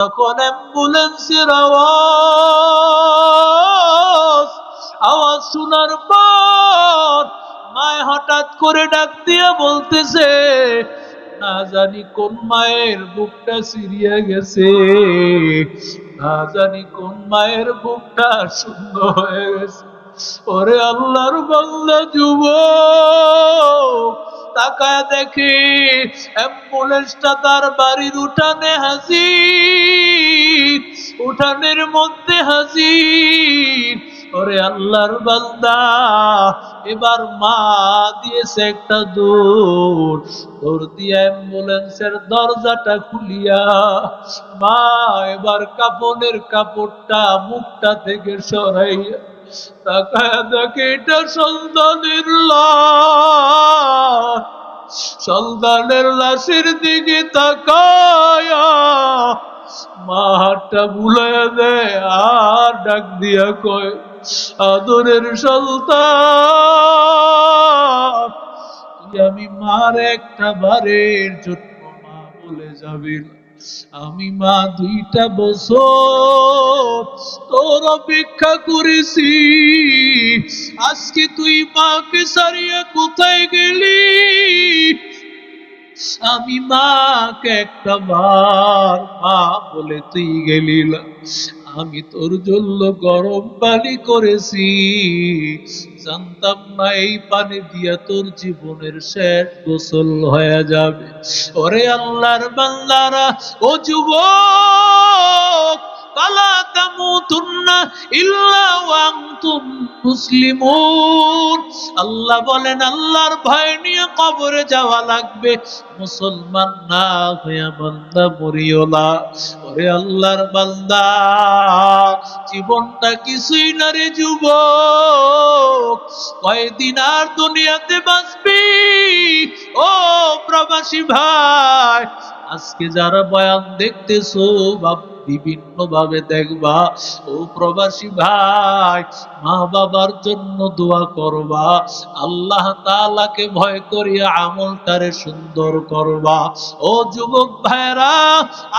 তখন অ্যাম্বুলেন্সের আওয়াজ আওয়াজ শোনার পর মায় হঠাৎ করে ডাক দিয়ে বলতেছে, না জানি কোন মায়ের বুকটা সিরিয়া গেছে, না জানি কোন মায়ের বুকটা শূন্য হয়ে গেছে। ওরে আল্লাহর বাংলা যুব তাকায় দেখি অ্যাম্বুলেন্সটা তার বাড়ির উঠানে হাজির, উঠানের মধ্যে হাজির। ওরে আল্লাহর বান্দা, এবার মা দিয়েছে একটা দৌড়। দৌড় দিয়ে অ্যাম্বুলেন্সের দরজাটা খুলিয়া মা এবার কাপড়ের কাপড়টা মুখটা থেকে সরাইয়া তাকায় দেখে সন্তানের সন্তানের লাশের দিকে তাকায়া মা হাতটা বুলাইয়া দেয়, আর ডাক দিয়া কয়, আদরের সন্তান আমি মার একটা বারের জন্য মা বলে যাবি না। আমি মা দুইটা বছর তোর অপেক্ষা করেছি। আজকে তুই মাকে সারিয়া কোথায় গেলি? আমি মাকে একটা বার মা বলে তুই গেলি আমি তোর জন্য গরম পানি করেছি। জানতাম না, এই পানি দিয়া তোর জীবনের শেষ গোসল হয়ে যাবে। ওরে আল্লাহর বান্দারা, ও যুবক, কালা তামুতুন্না ইল্লা ওয়া মুসলিমুন। আল্লাহ বলেন, আল্লাহর ভয় নিয়ে কবরে যাওয়া লাগবে। মুসলমান না হইয়া বান্দা মরিও না ওরে আল্লাহর বান্দা, জীবনটা কিছুই না রে যুবক। কয়দিন আর দুনিয়াতে বাঁচবি? ও প্রবাসী ভাই, আজকে যারা বয়ান দেখতেছো বা বিভিন্ন ভাবে দেখবা। ও প্রবাসী ভাই, মা বাবার জন্য দোয়া করবা। আল্লাহ তাআলাকে ভয় করিয়া আমলটারে সুন্দর করবা। ও যুবক ভাইরা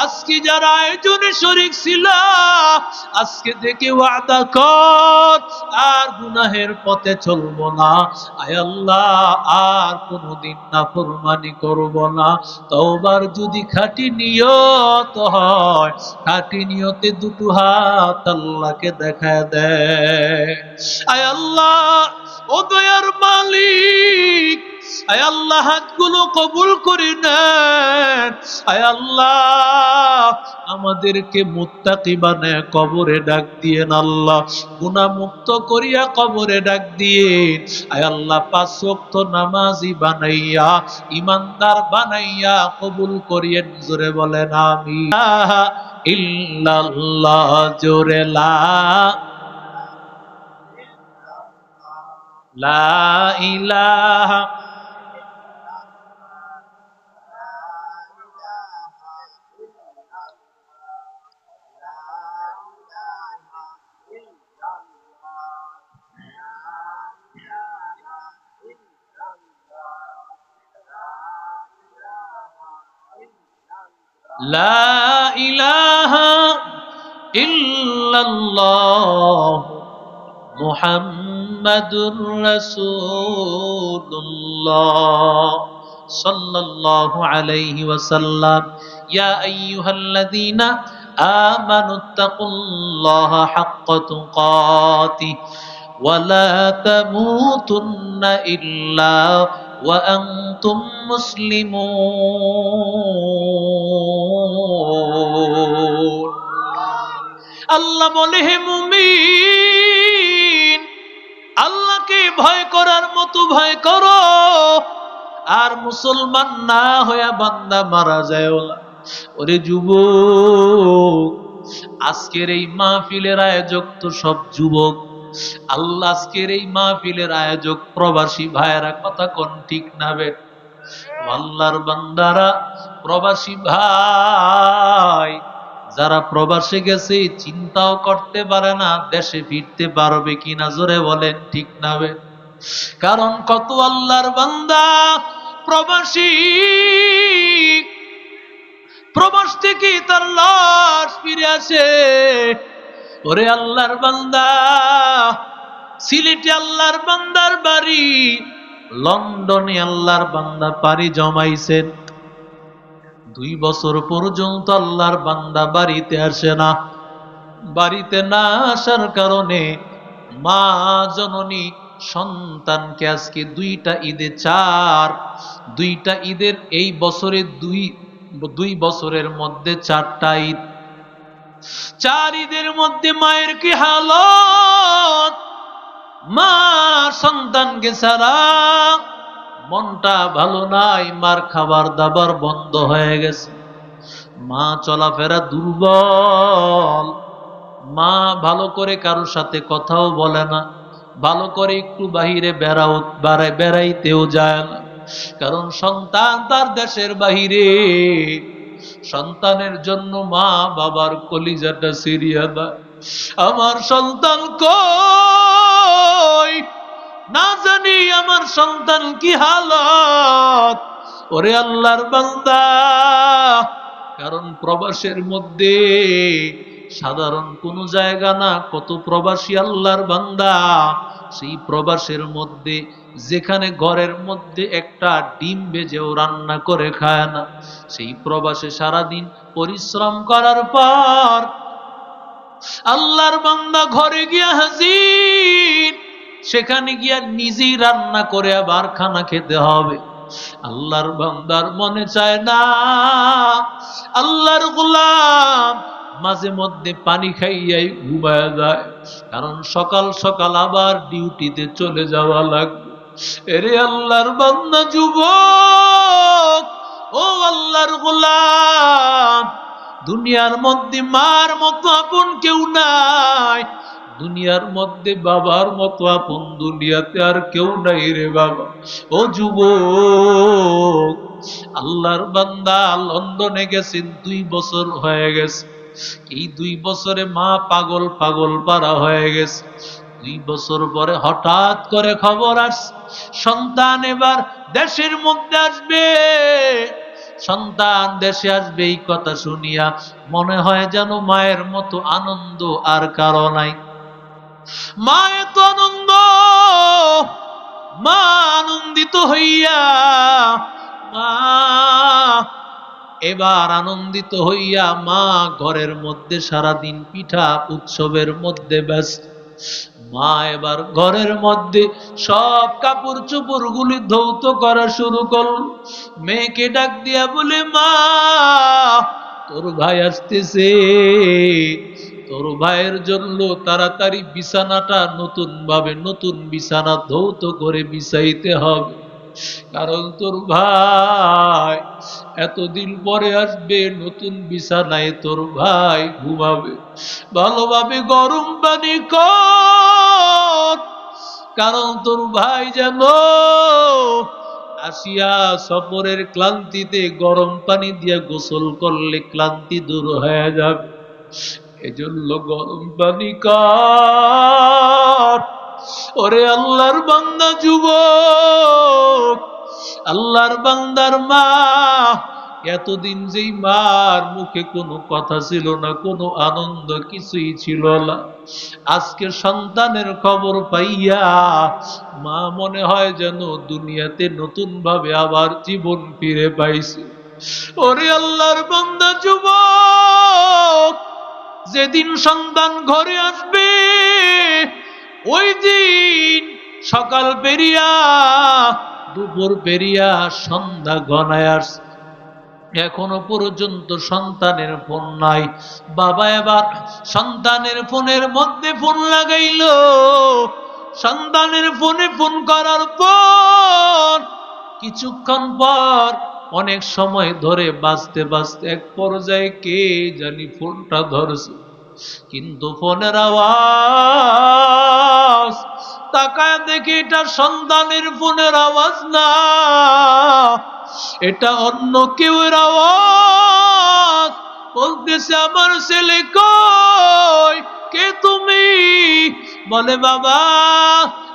আজকে যারা আয়োজনে শরিক ছিল, আজকে থেকে ওয়াদা কর, আর গুনাহের পথে চলবো না। আয় আল্লাহ, আর কোনোদিন নাফরমানি করব না। তওবার যদি খাঁটি নিয়ত হয়, খাঁটি নিয়তে দুটো হাত আল্লাহকে দেখা দেয় আয় আল্লাহ, ও দয়ার মালিক আয় আল্লাহ, হাতগুলো কবুল করে নেন। আয় আল্লাহ, আমাদেরকে মুত্তাকি বানায় কবরে ডাক দিয়েন আল্লাহ। গুনাহ মুক্ত করিয়া কবরে ডাক দিয়েন। আয় আল্লাহ, পাঁচ ওয়াক্ত নামাজি বানাইয়া ইমানদার বানাইয়া কবুল করিয়েন, জোরে বলেন আমি ইল্লাল্লাহ জোরে লা। লা ইলাহা লা ইলাহা ইল্লাল্লাহ মুহাম্মাদুর রাসূলুল্লাহ সাল্লাল্লাহু আলাইহি ওয়াসাল্লাম। ইয়া আইয়ুহাল্লাযীনা আমানু তাকুল্লাহা হাক্কা তুকাতিহি ওয়ালা তামুতুন্না ইল্লা حق تقاته ولا تموتن إلا وأنتم مسلمون আল্লাহ বলে হে মুমিন আল্লাহকে ভয় করার মতো ভয় করো আর মুসলমান না হইয়া বান্দা মারা যায় ওরে যুবক আজকের এই মাহফিলের আয়োজক তো সব যুবক আল্লাহ আজকের এই মাহফিলের আয়োজক প্রবাসী ভাইয়েরা, কথা কোন ঠিক না বেট? আল্লাহর বান্দারা, প্রবাসী ভাই, যারা প্রবাসে গেছে, চিন্তাও করতে পারে না, দেশে ফিরতে পারবে কিনা, জোরে বলেন ঠিক না বে কারণ কত আল্লাহর বান্দা প্রবাসী, প্রবাস থেকে তার লাশ ফিরে আসে। ওরে আল্লাহর বান্দা, সিলেটে আল্লাহর বান্দার বাড়ি, লন্ডনে আল্লাহর বান্দা পাড়ি জমাইছেন দুই বছর পর্যন্ত আল্লাহর বান্দা বাড়িতে আসে না। বাড়িতে না আসার কারণে মা জননী সন্তানকে আজকে দুইটা ঈদে চার, দুইটা ঈদের এই বছরে দুই দুই বছরের মধ্যে চারটা ঈদ। চার ঈদের মধ্যে মায়ের কি হালত? মা সন্তানকে ছাড়া মনটা ভালো নাই, মার খাবার দাবার বন্ধ হয়ে গেছে। মা চলাফেরা দুর্বল। মা ভালো করে কারোর সাথে কথাও বলে না। ভালো করে একটু বাহিরে বেড়াও বেড়াইতেও যায় না। কারণ সন্তান তার দেশের বাহিরে। সন্তানের জন্য মা বাবার কলিজাটা সিরিয়া দেয়। আমার সন্তান কই? না জানি আমার সন্তান কি হালত। ওরে আল্লাহর বান্দা, কারণ প্রবাসের মধ্যে সাধারণ কোনো জায়গা না, কত প্রবাসী আল্লাহর বান্দা। সেই প্রবাসের মধ্যে, যেখানে ঘরের মধ্যে একটা ডিম বেজেও রান্না করে খায় না, সেই প্রবাসে সারাদিন পরিশ্রম করার পর আল্লাহর বান্দা ঘরে গিয়া হাজির। সেখানে গিয়া নিজেই রান্না করে আবার খানা খেতে হবে। আল্লাহর বান্দার মনে চায় না, আল্লাহর গোলাম মাঝে মধ্যে পানি খাইয়াই ঘুমায় যায়। কারণ সকাল সকাল আবার ডিউটিতে চলে যাওয়া লাগবে। এরে আল্লাহর বান্দা, যুবক! ও আল্লাহর গোলাম! দুনিয়ার মধ্যে মার মতো আপন কেউ নাই। দুনিয়ার মধ্যে বাবার মতো আপন দুনিয়াতে আর কেউ নাই রে বাবা। ও যুবক! আল্লাহর বান্দা, লন্ডনে গেছেন, দুই বছর হয়ে গেছে। এই দুই বছরে মা পাগল পাগল পারা হয়ে গেছে। দুই বছর পরে হঠাৎ করে খবর আস সন্তান এবার দেশের মধ্যে আসবে। সন্তান দেশে আসবে এই কথা শুনিয়া মনে হয় যেন মায়ের মতো আনন্দ আর কারও নাই। মা এত আনন্দ, মা আনন্দিত হইয়া, মা এবার আনন্দিত হইয়া মা ঘরের মধ্যে সারাদিন পিঠা উৎসবের মধ্যে ব্যস্ত। মা এবার ঘরের মধ্যে সব কাপড় চোপড় গুলি ধৌত করা শুরু করল। মেয়েকে ডাক দিয়া বলে, মা, তোর ভাই আসতেছে। তোর ভাইয়ের জন্য তাড়াতাড়ি বিছানাটা নতুন ভাবে নতুন বিছানা ধৌত করে বিছাইতে হবে। কারণ তোর ভাই এতদিন পরে আসবে, নতুন বিছানায় তোর ভাই ঘুমাবে। ভালোভাবে গরম পানি কর, কারণ তোর ভাই যেন আসিয়া সফরের ক্লান্তিতে গরম পানি দিয়ে গোসল করলে ক্লান্তি দূর হয়ে যাবে। এজন্য গরম পানি কর। ওরে আল্লাহর বান্দা যুবক, আল্লাহর বান্দার মা, এতদিন যেই মার মুখে কোনো কথা ছিল না, কোনো আনন্দ কিছুই ছিল না। আজকে সন্তানের খবর পাইয়া মা মনে হয় যেন দুনিয়াতে নতুন ভাবে আবার জীবন ফিরে পাইছে। ওরে আল্লাহর বান্দা যুবক, যেদিন সন্তান ঘরে আসবে ওই দিন সকাল পেরিয়া দুপুর পেরিয়া সন্ধ্যা গনায় আসছে এখনও পর্যন্ত সন্তানের ফোন নাই। বাবা এবার সন্তানের ফোনের মধ্যে ফোন লাগাইল। সন্তানের ফোনে ফোন করার পর কিছুক্ষণ পর অনেক সময় ধরে বাঁচতে বাঁচতে এক পর্যায়ে কে জানি ফোনটা ধরছে। কিন্তু ফোনের আওয়াজ, তাকায় দেখি এটা সন্তানের ফোনের আওয়াজ না। এটা অন্য কেউ আওয়াজ। বলতেছে, আমার ছেলে কই? কে তুমি? বলে, বাবা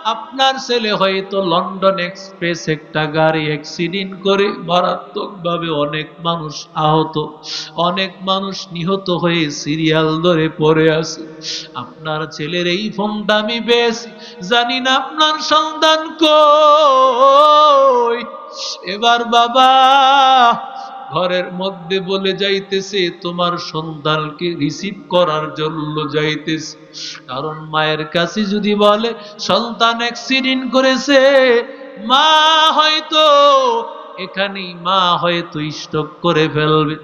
আপনার ছেলে হয়তো লন্ডন এক্সপ্রেস একটা গাড়ি অ্যাক্সিডেন্ট করে মারাত্মকভাবে অনেক মানুষ আহত, অনেক মানুষ নিহত হয়ে সিরিয়াল ধরে পড়ে আছে। আপনার ছেলের এই ফোনটা আমি বেশ জানি না আপনার সন্তান কই। এবার বাবা ঘরের মধ্যে বলে যাইতেছে, তোমার সন্তানকে রিসিভ করার জন্য যাইতেছে। কারণ মায়ের কাছে যদি বলে, সন্তান অ্যাক্সিডেন্ট করেছে, মা হয়তো এখানেই মা হয়তো স্টক করে ফেলবে।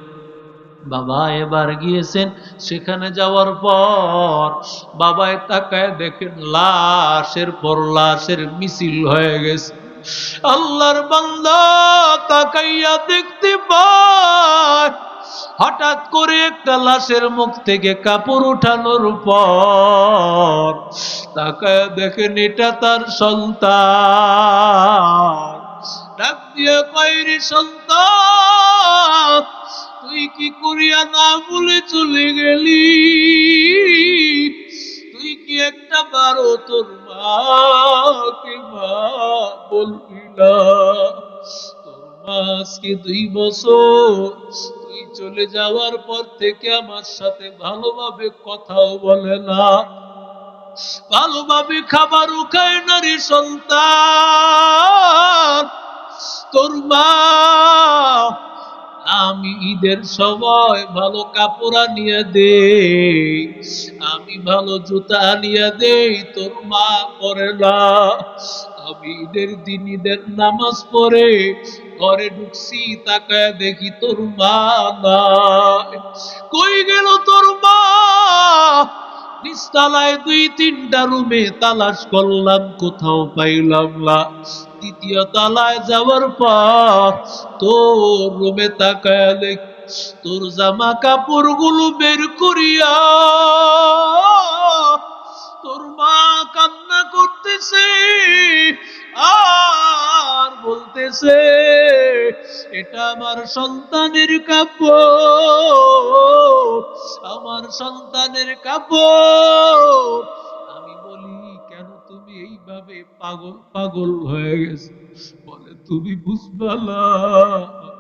বাবা এবার গিয়েছেন, সেখানে যাওয়ার পর বাবায় তাকায় দেখেন লাশের পর লাশের মিছিল হয়ে গেছে। আল্লাহর তাকাইয়া দেখতে পায়, হঠাৎ করে একটা লাশের মুখ থেকে কাপড় উঠানোর পর তাকায় দেখেন এটা তার সন্তান। ডাক দিয়ে কয়রি সন্তান, তুই কি করিয়া না বলে চলে গেলি? কি একটা বারো তোর মাকে মা বলবি না তোর দুই বছর, তুই চলে যাওয়ার পর থেকে আমার সাথে ভালোভাবে কথাও বলে না। ভালোভাবে খাবারও খায় না রে সন্তান, তোর মা আমি ঈদের সময় ভালো কাপড় আনিয়ে দেই, আমি ভালো জুতা আনিয়ে দেই, তোর মা করে না। আমি ঈদের দিন ঈদের নামাজ পড়ে ঘরে ঢুকছি, তাকায় দেখি তোর মা নাই। কই গেল তোর মা? নিচতলায় দুই তিনটা রুমে তালাশ করলাম, কোথাও পাইলাম না। দ্বিতীয় তালায় যাওয়ার পর তোর রুমে তাকায় তোর জামা কাপড়গুলো বের করিয়া, তোর মা কান্না করতেছে আর বলতেছে, এটা আমার সন্তানের কাব্য আমার সন্তানের কাব্য আমি বলি, কেন তুমি এইভাবে পাগল পাগল হয়ে গেছে? বলে, তুমি বুঝবালা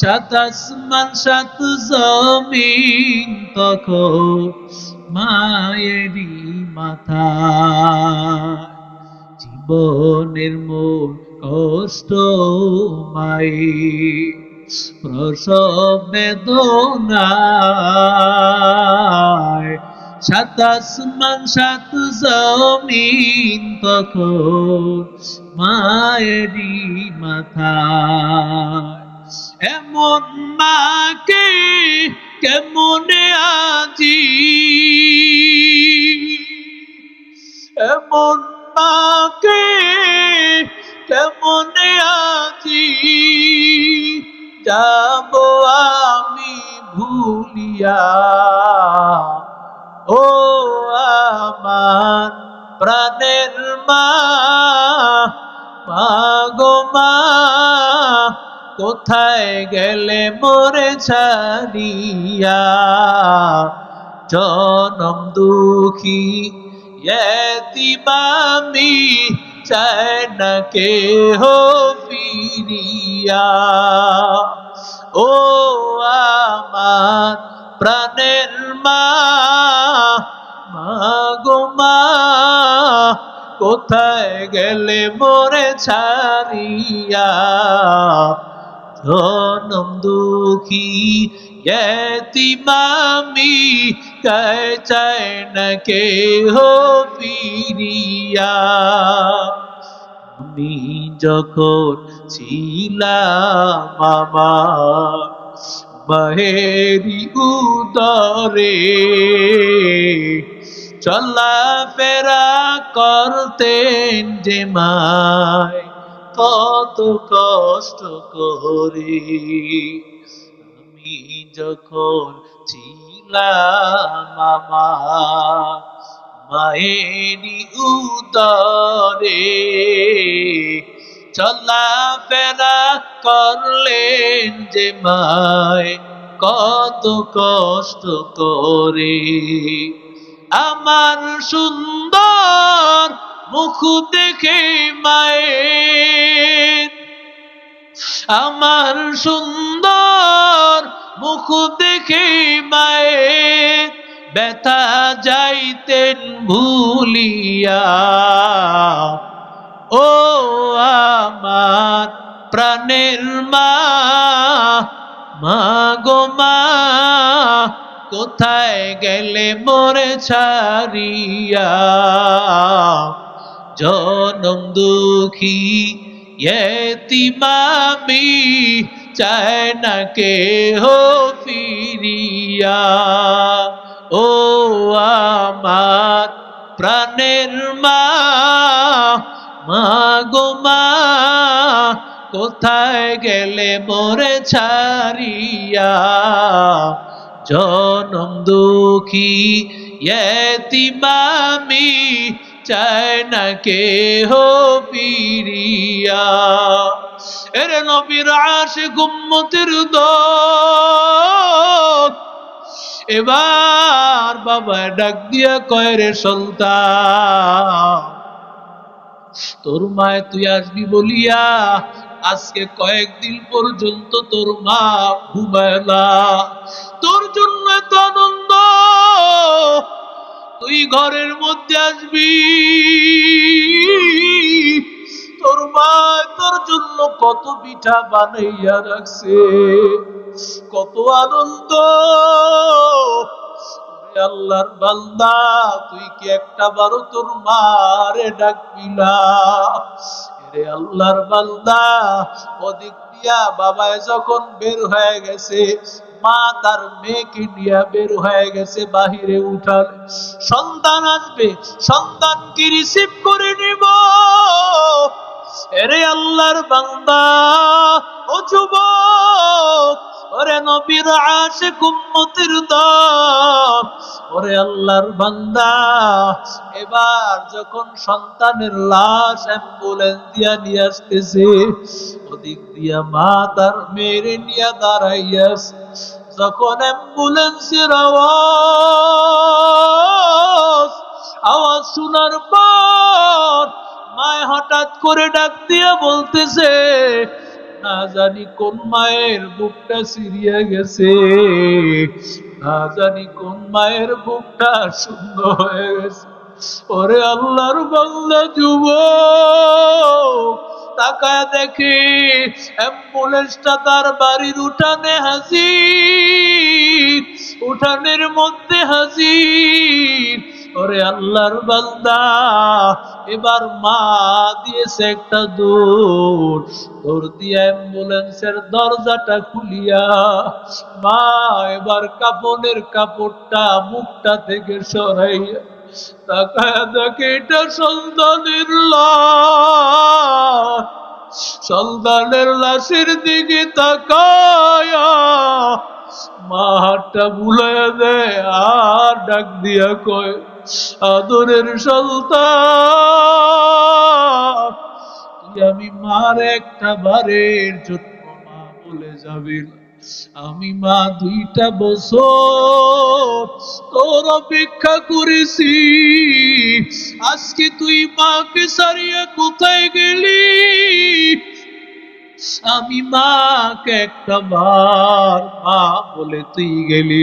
সাত আসমান সাত জমিন তখন মায়েরই মাথা। জীবনের মোর কষ্ট মায়ে প্রসব বেদনায়। সাত আসমান সাত জমিন তখন মায়েরই মাথা। এমন মাকে কেমনে আজি? এমন মাকে কেমনে আজি? যাব আমি ভুলিয়া। ও আমার প্রাণের মা মা কোথায় গেলে মোরে ছাড়িয়া? জনম দুঃখী, এতিমামি চায় না কে হো ও আমার প্রাণের মা মাগো মা, কোথায় গেলে মোরে ছাড়িয়া? জনম দুঃখী এতিমামি কে চায় না কে হো ফিরিয়া। আমি যখন ছিলাম আমার মাহেরি উদরে, চলাফেরা করতেন যে মায় কত কষ্ট করে। আমি যখন ছিলাম মায়েরি উদরে, চলাফেরা করলেন যে মায়, কত কষ্ট করে। আমার সুন্দর মুখ দেখে মায়ের। আমার সুন্দর মুখ দেখে মায়ের। ব্যথা যাইতেন ভুলিয়া। ও আমার প্রাণের মা মা গো মা, কোথায় গেলে মোরে ছাড়িয়া? জনম দুঃখী, এতিমামি চায় না কে হো ফিরিয়া। ও আমার প্রাণের মা মা গো কোথায় গেলে মোরে ছাড়িয়া? জনম দুঃখী, এতিমামি চায় না কে হো পিরিয়া। এরে নবীর আশে গুম্মতির এবার বাবা ডাক দিয়া কয় রে সন্তান, তোর মায় তুই আসবি বলিয়া আজকে কয়েকদিন পর্যন্ত তোর মা ঘুমায় না। তোর জন্য এত আনন্দ তুই ঘরের মধ্যে আসবি। তোর মা তোর জন্য কত পিঠা বানাইয়া রাখছে, কত আনন্দ। আল্লাহর বান্দা, তুই কি একটা বারো তোর মারে ডাকবি না? রে আল্লাহর বান্দা, ওদিক দিয়া বাবায় যখন বের হয়ে গেছে মা তার মেয়েকে নিয়ে বের হয়ে গেছে, বাহিরে উঠাল সন্তান আসবে, সন্তানকে রিসিভ করে নিব। আল্লাহর বান্দা, ও যুবক ওরে নবীর আশিক উম্মতির দল, ওরে আল্লাহর বান্দা। এবার যখন সন্তানের লাশ অ্যাম্বুলেন্স দিয়া নিয়ে আসতেছে, ওদিক দিয়া মা তার মেরে নিয়ে দাঁড়াইয়াছে। যখন অ্যাম্বুলেন্সের আওয়াজ আওয়াজ শোনার পর মায় হঠাৎ করে ডাক দিয়ে বলতেছে না জানি কোন মায়ের বুকটা সিরিয়া গেছে। না জানি কোন মায়ের বুকটা শূন্য হয়ে গেছে। ওরে আল্লাহর বাংলা যুব তাকায় দেখে অ্যাম্বুলেন্সটা তার বাড়ির উঠানে হাজির, উঠানের মধ্যে হাজির। ওরে আল্লাহর বান্দা, এবার মা দিয়েছে একটা দৌড় দৌড় দিয়ে অ্যাম্বুলেন্সের দরজাটা খুলিয়া, মা এবার কাপড়ের কাপড়টা, মুখটা থেকে সরাইয়া তাকায় দেখে এটা সন্তানের সন্তানের লাশের দিকে তাকায়া মা হাতটা বুলাইয়া দেয় আর ডাক দিয়া কয় আদরের সন্তান আমি মার একটা বারের জন্য মা বলে যাবি আমি মা দুইটা বছর তোর অপেক্ষা করেছি। আজকে তুই মাকে সারিয়া কোথায় গেলি? আমি মাকে একটা বার মা বলে তুই গেলি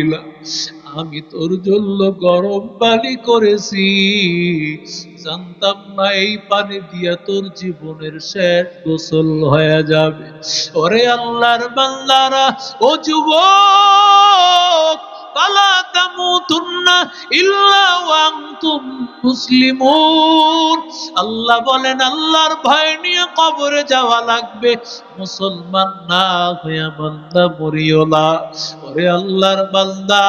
আমি তোর জন্য গরম পানি করেছি। জানতাম না এই পানি দিয়া তোর জীবনের শেষ গোসল হয়ে যাবে। ওরে আল্লাহর বান্দারা, ও যুবক আল্লাহ বলেন, আল্লাহর ভয় নিয়ে কবরে যাওয়া লাগবে। মুসলমান না হইয়া বান্দা মরিও না। ওরে আল্লাহর বান্দা,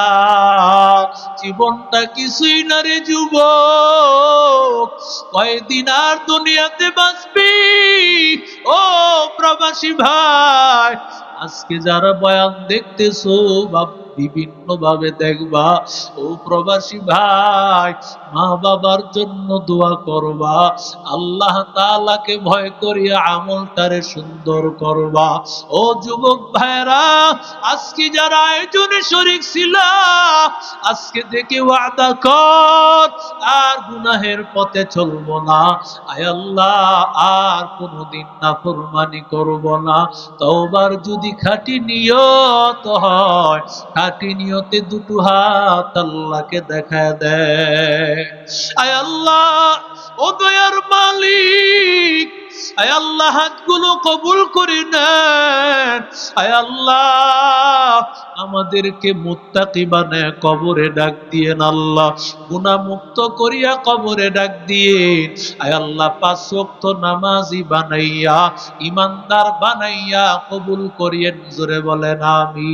জীবনটা কিছুই না রে যুব কয়দিন আর দুনিয়াতে বাঁচবি? ও প্রবাসী ভাই, আজকে যারা বয়ান দেখতেছো বা বিভিন্ন ভাবে দেখবা ও প্রবাসী ভাই মা বাবার জন্য দোয়া করবা। আল্লাহ তালাকে ভয় করিয়া আমলটারে সুন্দর করবা। ও যুবক ভাইরা আজকে যারা আয়োজনে শরিক ছিল, আজকে থেকে ওয়াদা কর, আর গুনাহের পথে চলবো না। আয় আল্লাহ, আর কোনোদিন নাফরমানি করব না। তওবার যদি খাঁটি নিয়ত হয়, খাঁটি নিয়তে দুটো হাত আল্লাহকে দেখা দেয়। আয় আল্লাহ, ও দয়ার মালিক, আয় আল্লাহ কবুল করে নেন। আয় আল্লাহ, আমাদেরকে মুত্তাকি বানায় কবরে ডাক আল্লাহ। করিয়া কবরে ডাক দিয়েন। আয় আল্লাহ, পাঁচ নামাজি বানাইয়া ইমানদার বানাইয়া কবুল করিয়েন, জোরে বলেন আমি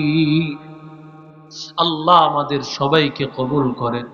আল্লাহ আমাদের সবাইকে কবুল করেন।